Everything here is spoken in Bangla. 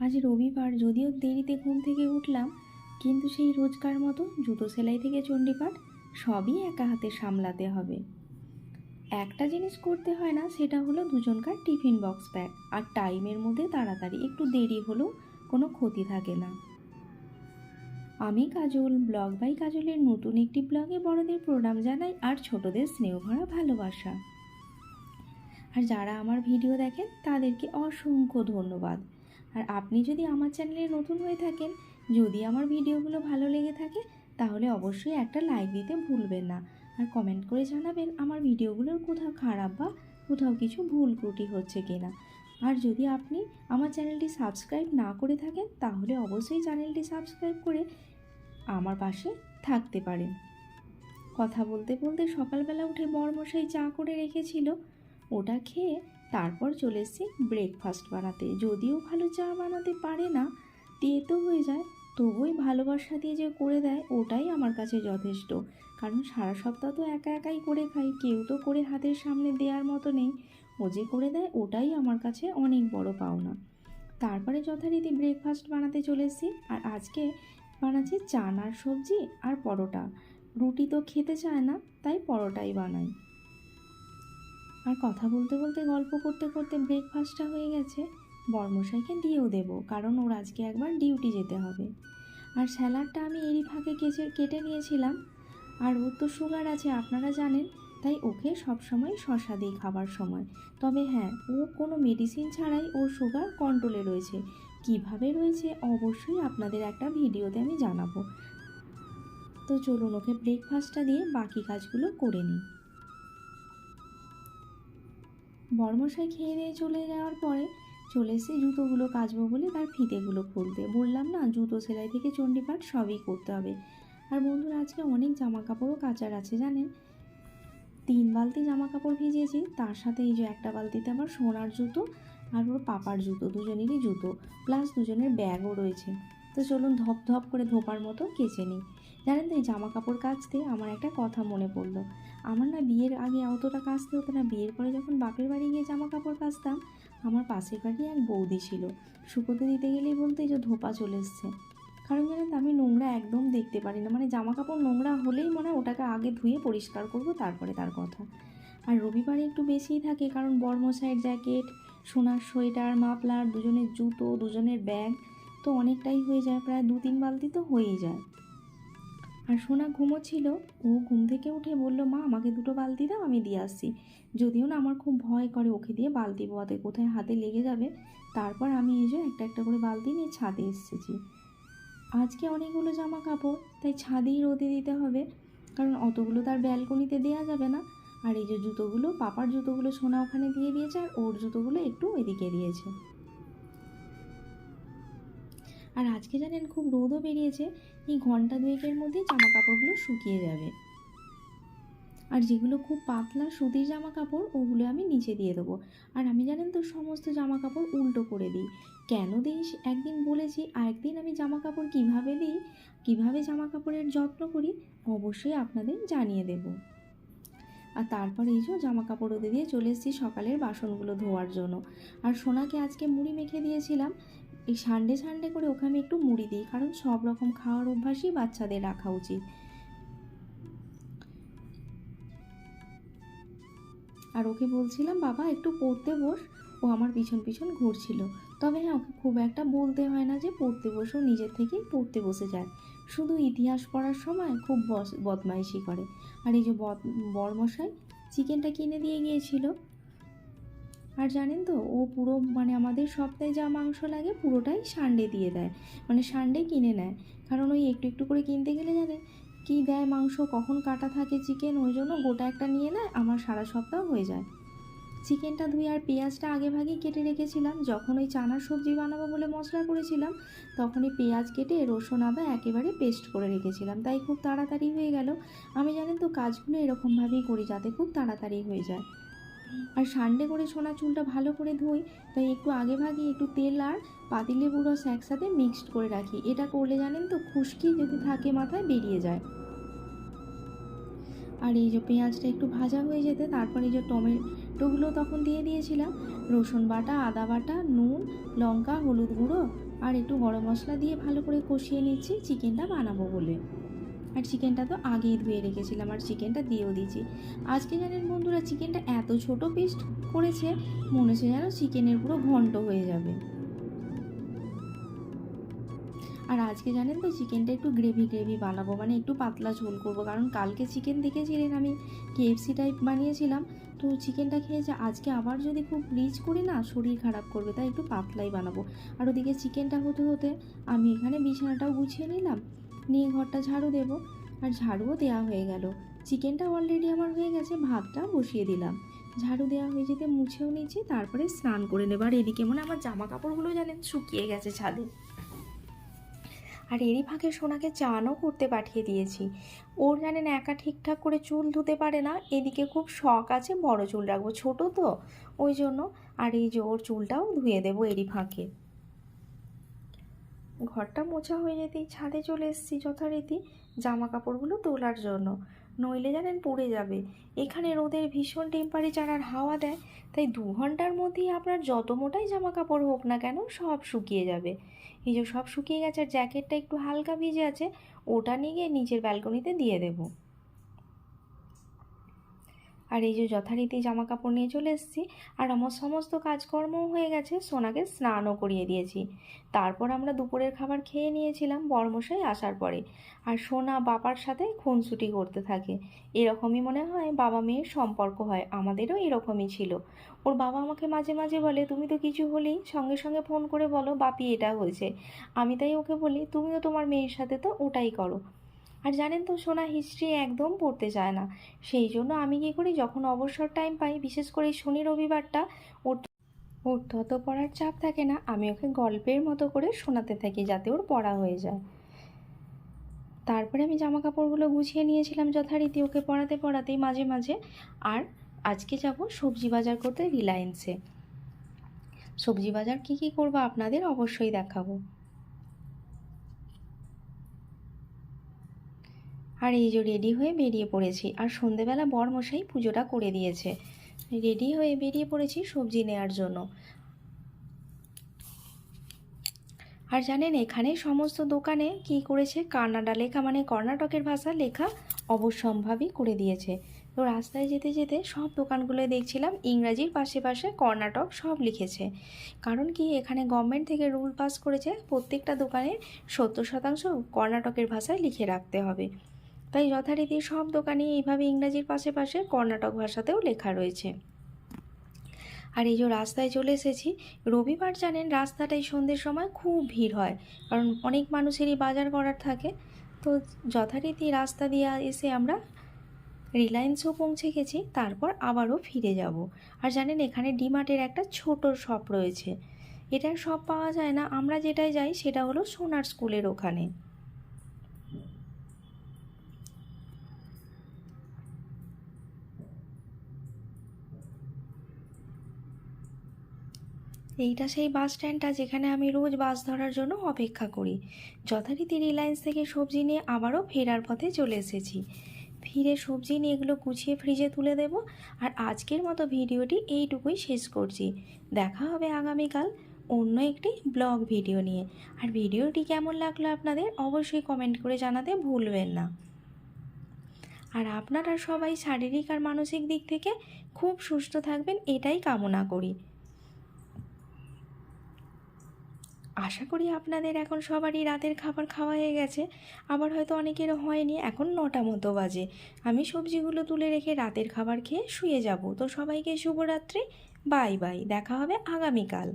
আজ রবিবার যদিও দেরিতে ঘুম থেকে উঠলাম, কিন্তু সেই রোজকার মতো জুতো সেলাই থেকে চণ্ডীপাঠ সবই একা হাতে সামলাতে হবে। একটা জিনিস করতে হয় না, সেটা হলো দুজনকার টিফিন বক্স প্যাক। আর টাইমের মধ্যে তাড়াতাড়ি, একটু দেরি হলেও কোনো ক্ষতি থাকে না। আমি কাজল, ব্লগ বাই কাজলের নতুন একটি ব্লগে বড়দের প্রণাম জানাই আর ছোটদের স্নেহ ভরা ভালোবাসা। আর যারা আমার ভিডিও দেখেন, তাদেরকে অসংখ্য ধন্যবাদ। আর আপনি যদি আমার চ্যানেলে নতুন হয়ে থাকেন, যদি আমার ভিডিওগুলো ভালো লেগে থাকে, তাহলে অবশ্যই একটা লাইক দিতে ভুলবেন না। আর কমেন্ট করে জানাবেন আমার ভিডিওগুলোর কোথাও খারাপ বা কোথাও কিছু ভুল ত্রুটি হচ্ছে কিনা। আর যদি আপনি আমার চ্যানেলটি সাবস্ক্রাইব না করে থাকেন, তাহলে অবশ্যই চ্যানেলটি সাবস্ক্রাইব করে আমার পাশে থাকতে পারেন। কথা বলতে বলতে সকালবেলা উঠে বরমশাই চা করে রেখেছিল। ওটা খেয়ে তারপর চলে এসেছি ব্রেকফাস্ট বানাতে। যদিও ভালো চা বানাতে পারে না তেতো হয়ে যায়। তবুই ভালোবাসা দিয়ে যে করে দেয়, ওটাই আমার কাছে যথেষ্ট। কারণ সারা সপ্তাহ তো একা একাই করে খাই, কেউ তো করে হাতের সামনে দেওয়ার মতো নেই। ও যে করে দেয়, ওটাই আমার কাছে অনেক বড় পাওনা। তারপরে যথারীতি ব্রেকফাস্ট বানাতে চলে এসেছি। আর আজকে বানাচ্ছি চানার সবজি আর পরোটা। রুটি তো খেতে চায় না, তাই পরোটাই বানাই। আর কথা বলতে বলতে, গল্প করতে করতে ব্রেকফাস্টটা হয়ে গেছে। বর্মশাইকে দিয়েও দেবো, কারণ ওর আজকে একবার ডিউটি যেতে হবে। আর স্যালাডটা আমি এরই ফাঁকে কেচে, কেটে নিয়েছিলাম। আর ওর তো সুগার আছে, আপনারা জানেন, তাই ওকে সবসময় শশা দিই খাবার সময়। তবে হ্যাঁ ও কোনো মেডিসিন ছাড়াই ওর সুগার কন্ট্রোলে রয়েছে। কীভাবে রয়েছে, অবশ্যই আপনাদের একটা ভিডিওতে আমি জানাব। তো চলুন, ওকে ব্রেকফাস্টটা দিয়ে বাকি কাজগুলো করে নিই। বর্মশাই খেয়ে দিয়ে চলে যাওয়ার পরে চলে এসে জুতোগুলো কাচবো বলে তার ফিতেগুলো খুলতে। বললাম, না, জুতো সেলাই থেকে চণ্ডীপাঠ সবই করতে হবে। আর বন্ধুরা, আজকে অনেক জামা কাপড়ও কাচার আছে, জানেন? তিন বালতি জামা কাপড় ভিজিয়েছি, তার সাথে এই যে একটা বালতিতে আবার সোনার জুতো আর ওর পাপার জুতো, দুজনেরই জুতো, প্লাস দুজনের ব্যাগও রয়েছে। তো চলুন ধপ ধপ করে ধোপার মতো কেচে নিই। জানেন তো এই জামা কাপড় কাচতে আমার একটা কথা মনে পড়ল। আমার না বিয়ের আগে অতটা কাচতে হতো না। বিয়ের পরে যখন বাপের বাড়ি গিয়ে জামা কাপড় কাচতাম, আমার পাশের বাড়ি এক বৌদি ছিল। শুকোতে দিতে গেলেই বলতে যে ধোপা চলে এসছে। কারণ জানেন আমি নোংরা একদম দেখতে পারি না। মানে জামা কাপড় নোংরা হলেই মনে হয় ওটাকে আগে ধুয়ে পরিষ্কার করব, তারপরে তার কথা। আর রবিবারে একটু বেশিই থাকে, কারণ বর্মশাইয়ের জ্যাকেট, সোনার সোয়েটার, মাফলার, দুজনের জুতো, দুজনের ব্যাগ। তো অনেকটাই হয়ে যায়, প্রায় দু তিন বালতি তো হয়েই যায়। আর সোনা ঘুমোচ্ছিল, ও ঘুম থেকে উঠে বলল, মা, আমাকে দুটো বালতি দাও, আমি দিয়ে আসছি। যদিও না আমার খুব ভয় করে ওকে দিয়ে বালতি বোয়াতে কোথায় হাতে লেগে যাবে, তারপর আমি এই যে একটা একটা করে বালতি নিয়ে ছাদে এসেছি। আজকে অনেকগুলো জামা কাপড় তাই ছাদেই রোদে দিতে হবে, কারণ অতগুলো তার ব্যালকনিতে দেওয়া যাবে না। আর এই যে জুতোগুলো, পাপার জুতোগুলো সোনা ওখানে দিয়ে দিয়েছে, আর ওর জুতোগুলো একটু এদিকে দিয়েছে। আর আজকে জানেন খুব রোদও বেরিয়েছে, এই ঘণ্টা দুয়েকের মধ্যে জামা কাপড়গুলো শুকিয়ে যাবে। আর যেগুলো খুব পাতলা সুতির জামা কাপড় ওগুলো আমি নিচে দিয়ে দেবো। আর আমি জানেন তো সমস্ত জামা কাপড় উল্টো করে দিই। কেন দিই? একদিন বলেছি আর একদিন আমি জামা কাপড় কীভাবে দিই, কীভাবে জামা কাপড়ের যত্ন করি, অবশ্যই আপনাদের জানিয়ে দেব। আর তারপর এই যে জামা কাপড় ওদের দিয়ে চলে এসেছি সকালের বাসনগুলো ধোয়ার জন্য। আর সোনাকে আজকে মুড়ি মেখে দিয়েছিলাম এই সানডে সানডে করে ওকে আমি একটু মুড়ি দিই, কারণ সব রকম খাওয়ার অভ্যাসই বাচ্চাদের রাখা উচিত। আর ওকে বলছিলাম, বাবা, একটু পড়তে বস। ও আমার পিছন পিছন ঘুরছিল। তবে হ্যাঁ ওকে খুব একটা বলতে হয় না যে পড়তে বসেও নিজের থেকেই পড়তে বসে যায়। শুধু ইতিহাস পড়ার সময় খুব বদমাইশি করে। আর এই যে বদ, বরমশাই, চিকেনটা কিনে দিয়ে গিয়েছিল। আর জানেন তো, ও পুরো মানে আমাদের সপ্তাহে যা মাংস লাগে পুরোটাই সানডে দিয়ে দেয়। মানে সানডে কিনে নেয়। কারণ ওই একটু একটু করে কিনতে গেলে জানেন কী দেয় মাংস, কখন কাটা থাকে চিকেন ওই জন্য গোটা একটা নিয়ে নেয়, আমার সারা সপ্তাহ হয়ে যায়। চিকেনটা ধুয়ে আর পেঁয়াজটা আগে ভাগেই কেটে রেখেছিলাম। যখন ওই চানার সবজি বানাবো বলে মশলা করেছিলাম তখনই পেঁয়াজ কেটে, রসুন, আদা একেবারে পেস্ট করে রেখেছিলাম। তাই খুব তাড়াতাড়ি হয়ে গেল। আমি জানেন তো, কাজগুলো এরকমভাবেই করি যাতে খুব তাড়াতাড়ি হয়ে যায়। আর সানডে করে সোনা চুলটা ভালো করে ধুই, তাই একটু আগে ভাগে একটু তেল আর পাতিলেবুর রস একসাথে মিক্সড করে রাখি। এটা করলে জানেন তো খুশকি যদি থাকে মাথায় বেরিয়ে যায়। আর এই যে পেঁয়াজটা একটু ভাজা হয়ে যেতে, তারপর এই যে টমেটোগুলো তখন দিয়ে দিয়েছিলাম, রসুন বাটা, আদা বাটা, নুন, লঙ্কা, হলুদ গুঁড়ো, আর একটু গরম মশলা দিয়ে ভালো করে কষিয়ে নিচ্ছি, চিকেনটা বানাবো বলে। আর চিকেনটা তো আগেই ধুয়ে রেখেছিলাম আর চিকেনটা দিয়েও দিয়েছি। আজকে জানেন বন্ধুরা, চিকেনটা এত ছোট পিস করেছে, মনে হচ্ছে যেন চিকেনের পুরো ঘন্ট হয়ে যাবে। আর আজকে জানেন তো চিকেনটা একটু গ্রেভি গ্রেভি বানাবো মানে একটু পাতলা ঝোল করব, কারণ কালকে চিকেন দেখেছিলেন আমি কেএফসি টাইপ বানিয়েছিলাম। তো চিকেনটা খেয়েছে, আজকে আবার যদি খুব রিচ করি না, শরীর খারাপ করবে, তাই একটু পাতলাই বানাবো। আর ওদিকে চিকেনটা হতে হতে আমি এখানে বিছানাটাও গুছিয়ে নিলাম নিয়ে ঘরটা ঝাড়ু দেবো। আর ঝাড়ুও দেওয়া হয়ে গেল। চিকেনটা অলরেডি আমার হয়ে গেছে, ভাতটা বসিয়ে দিলাম। ঝাড়ু দেওয়া হয়ে যেতে মুছেও নিয়েছি, তারপরে স্নান করে নেবার এদিকে। মনে আমার জামা কাপড়গুলো জানেন, শুকিয়ে গেছে ছাদে। আর এরই ফাঁকে সোনাকে চানও করতে পাঠিয়ে দিয়েছি। ওর জানেন একা ঠিকঠাক করে চুল ধুতে পারে না, এদিকে খুব শখ আছে বড় চুল রাখব, ছোট তো। ওই জন্য আর এই যে ওর চুলটাও ধুয়ে দেবো এরই ফাঁকে। ঘরটা মোছা হয়ে যেতেই ছাদে চলে এসেছি যথারীতি জামা কাপড়গুলো তোলার জন্য। নইলে জানেন পড়ে যাবে। এখানে রোদের ভীষণ টেম্পারেচার আর হাওয়া দেয়, তাই দু ঘণ্টার মধ্যেই আপনার যত মোটাই জামা কাপড় হোক না কেন সব শুকিয়ে যাবে। এই যে সব শুকিয়ে গেছে আর জ্যাকেটটা একটু হালকা ভিজে আছে, ওটা নিয়ে গিয়ে নিচের ব্যালকনিতে দিয়ে দেবো। আর এই যে যথারীতি জামা কাপড় নিয়ে চলে এসেছি, আর আমার সমস্ত কাজকর্মও হয়ে গেছে, সোনাকে স্নানও করিয়ে দিয়েছি। তারপর আমরা দুপুরের খাবার খেয়ে নিয়েছিলাম, বর্মশাই আসার পরে। আর সোনা বাবার সাথে খুনসুটি করতে থাকে। এরকমই মনে হয় বাবা মেয়ের সম্পর্ক হয়, আমাদেরও এরকমই ছিল। ওর বাবা আমাকে মাঝে মাঝে বলে, তুমি তো কিছু হলেই সঙ্গে সঙ্গে ফোন করে বলো, বাপি এটা হয়েছে। আমি তাই ওকে বলি, তুমিও তোমার মেয়ের সাথে তো ওটাই করো। আর জানেন তো, সোনা হিস্ট্রি একদম পড়তে চায় না। সেই জন্য আমি কী করি, যখন অবসর টাইম পাই, বিশেষ করে এই শনি রবিবারটা, ওর ওর তত পড়ার চাপ থাকে না, আমি ওকে গল্পের মতো করে শোনাতে থাকি যাতে ওর পড়া হয়ে যায়। তারপরে আমি জামা কাপড়গুলো গুছিয়ে নিয়েছিলাম যথারীতি ওকে পড়াতে পড়াতেই মাঝে মাঝে। আর আজকে যাব সবজি বাজার করতে রিলায়েন্সে। সবজি বাজার কি কি করব আপনাদের অবশ্যই দেখাবো। আর এই যে রেডি হয়ে বেরিয়ে পড়েছি। আর সন্ধেবেলা বরমশাই পুজোটা করে দিয়েছে। রেডি হয়ে বেরিয়ে পড়েছি সবজি নেওয়ার জন্য। আর জানেন, এখানে সমস্ত দোকানে কি করেছে? কানাডা লেখা মানে কর্ণাটকের ভাষা লেখা অবশ্যম্ভাবী করে দিয়েছে। তো রাস্তায় যেতে যেতে সব দোকানগুলো দেখছিলাম, ইংরাজির পাশে পাশে কর্ণাটক সব লিখেছে। কারণ কি, এখানে গভর্নমেন্ট থেকে রুল পাস করেছে, প্রত্যেকটা দোকানে সত্তর শতাংশ কর্ণাটকের ভাষায় লিখে রাখতে হবে। তাই যথারীতি সব দোকানে এইভাবে ইংরাজির পাশে কর্ণাটক ভাষাতেও লেখা রয়েছে। আর এই যে রাস্তায় চলে এসেছি, রবিবার জানেন রাস্তাটাই সন্ধ্যের সময় খুব ভিড় হয়, কারণ অনেক মানুষেরই বাজার করার থাকে। তো যথারীতি রাস্তা দিয়ে এসে আমরা রিলায়েন্সও পৌঁছে গেছি, তারপর আবারও ফিরে যাব। আর জানেন এখানে ডিমার্টের একটা ছোট শপ রয়েছে। এটার সব পাওয়া যায় না, আমরা যেটাই যাই সেটা হলো সোনার স্কুলের ওখানে। এইটা সেই বাস স্ট্যান্ডটা যেখানে আমি রোজ বাস ধরার জন্য অপেক্ষা করি। যথারীতি রিলায়েন্স থেকে সবজি নিয়ে আবারও ফেরার পথে চলে এসেছি। ফিরে সবজি নিয়ে এগুলো গুছিয়ে ফ্রিজে তুলে দেব আর আজকের মতো ভিডিওটি এইটুকুই শেষ করছি। দেখা হবে আগামীকাল অন্য একটি ব্লগ ভিডিও নিয়ে। আর ভিডিওটি কেমন লাগল আপনাদের অবশ্যই কমেন্ট করে জানাতে ভুলবেন না। আর আপনারা সবাই শারীরিক আর মানসিক দিক থেকে খুব সুস্থ থাকবেন, এটাই কামনা করি। আশা করি আপনাদের এখন সবারই রাতের খাবার খাওয়া হয়ে গেছে। আবার হয়তো অনেকের হয়নি, এখন নটা মতো বাজে। আমি সবজিগুলো তুলে রেখে রাতের খাবার খেয়ে শুয়ে যাব। তো সবাইকে শুভরাত্রি, বাই বাই, দেখা হবে আগামীকাল।